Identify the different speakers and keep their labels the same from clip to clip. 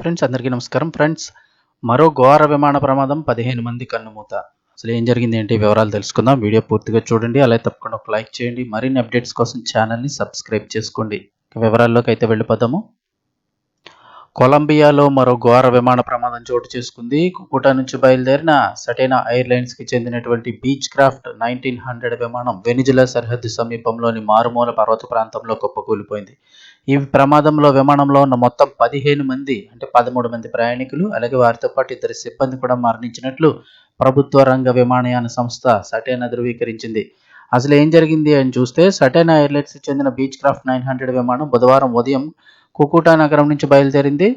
Speaker 1: Friends అందరికీ నమస్కారం. Friends మరో ఘోర విమాన ప్రమాదం పదిహేను మంది కన్నుమూత అసలు ఏం జరిగింది ఏంటి వివరాలు తెలుసుకుందాం. వీడియో పూర్తిగా చూడండి అలాగే తప్పకుండా ఒక లైక్ చేయండి. మరిన్ని అప్డేట్స్ కోసం ఛానల్ని సబ్స్క్రైబ్ చేసుకోండి. వివరాల్లోకి అయితే వెళ్ళిపోతాము కొలంబియాలో మరో ఘోర విమాన ప్రమాదం చోటు చేసుకుంది. కుకుటా నుంచి బయలుదేరిన సటేనా ఎయిర్లైన్స్కి చెందినటువంటి బీచ్ క్రాఫ్ట్ నైన్టీన్ హండ్రెడ్ విమానం వెనిజులా సరిహద్దు సమీపంలోని మారుమూల పర్వత ప్రాంతంలో కుప్పకూలిపోయింది. ఈ ప్రమాదంలో విమానంలో ఉన్న మొత్తం పదిహేను మంది అంటే పదమూడు మంది ప్రయాణికులు అలాగే వారితో పాటు ఇద్దరు సిబ్బంది కూడా మరణించినట్లు ప్రభుత్వ రంగ విమానయాన సంస్థ సటైనా ధృవీకరించింది. అసలు ఏం జరిగింది అని చూస్తే సటేనా ఎయిర్లైన్స్ చెందిన బీచ్ క్రాఫ్ట్ నైన్ హండ్రెడ్ విమానం బుధవారం ఉదయం కుకుటా నగరం నుంచి బయలుదేరింది.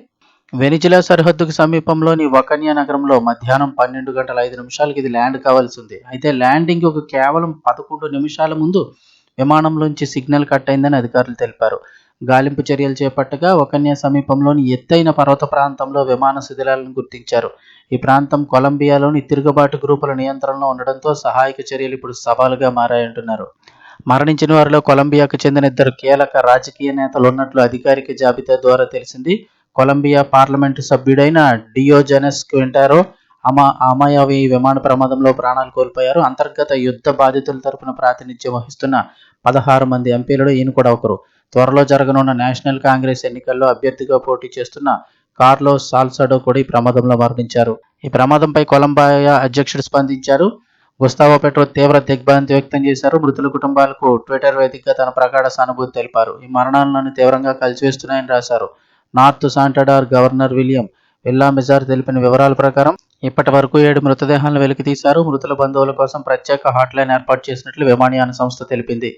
Speaker 1: వెనిజులా సరిహద్దుకు సమీపంలోని వకన్యా నగరంలో మధ్యాహ్నం పన్నెండు గంటల ఐదు నిమిషాలకి ఇది ల్యాండ్ కావాల్సి ఉంది. అయితే ల్యాండింగ్ ఒక కేవలం పదకొండు నిమిషాల ముందు విమానంలోంచి సిగ్నల్ కట్ అయిందని అధికారులు తెలిపారు. గాలింపు చర్యలు చేపట్టగా వకన్యా సమీపంలోని ఎత్తైన పర్వత ప్రాంతంలో విమాన శిథిలాలను గుర్తించారు. ఈ ప్రాంతం కొలంబియాలోని తిరుగుబాటు గ్రూపుల నియంత్రణలో ఉండడంతో సహాయక చర్యలు ఇప్పుడు సవాలుగా మారాయంటున్నారు. మరణించిన వారిలో కొలంబియాకు చెందిన ఇద్దరు కీలక రాజకీయ నేతలు ఉన్నట్లు అధికారిక జాబితా ద్వారా తెలిసింది. కొలంబియా పార్లమెంటు సభ్యుడైన డియోజెనస్ క్వింటారో అమా అమాయావి విమాన ప్రమాదంలో ప్రాణాలు కోల్పోయారు. అంతర్గత యుద్ధ బాధితుల తరపున ప్రాతినిధ్యం వహిస్తున్న పదహారు మంది ఎంపీలలో ఈయన కూడా ఒకరు. త్వరలో జరగనున్న నేషనల్ కాంగ్రెస్ ఎన్నికల్లో అభ్యర్థిగా పోటీ చేస్తున్న కార్లోస్ సాల్సడో కూడా ఈ ప్రమాదంలో మరణించారు. ఈ ప్రమాదంపై కొలంబియా అధ్యక్షుడు స్పందించారు. గుస్తావో పెట్రో తీవ్ర దిగ్భ్రాంతి వ్యక్తం చేశారు. మృతుల కుటుంబాలకు ట్విట్టర్ వేదికగా తన ప్రగాఢ సానుభూతి తెలిపారు. ఈ మరణాలను తీవ్రంగా కలిసివేస్తున్నాయని రాశారు. North Santander governor William Villamizar తెలిపిన వివరాల ప్రకారం ఇప్పటి వరకు ఏడు మృతదేహాలను వెలికి తీశారు మృతుల బంధువుల కోసం ప్రత్యేక హాట్లైన్ ఏర్పాటు చేసినట్లు విమానయాన సంస్థ తెలిపింది.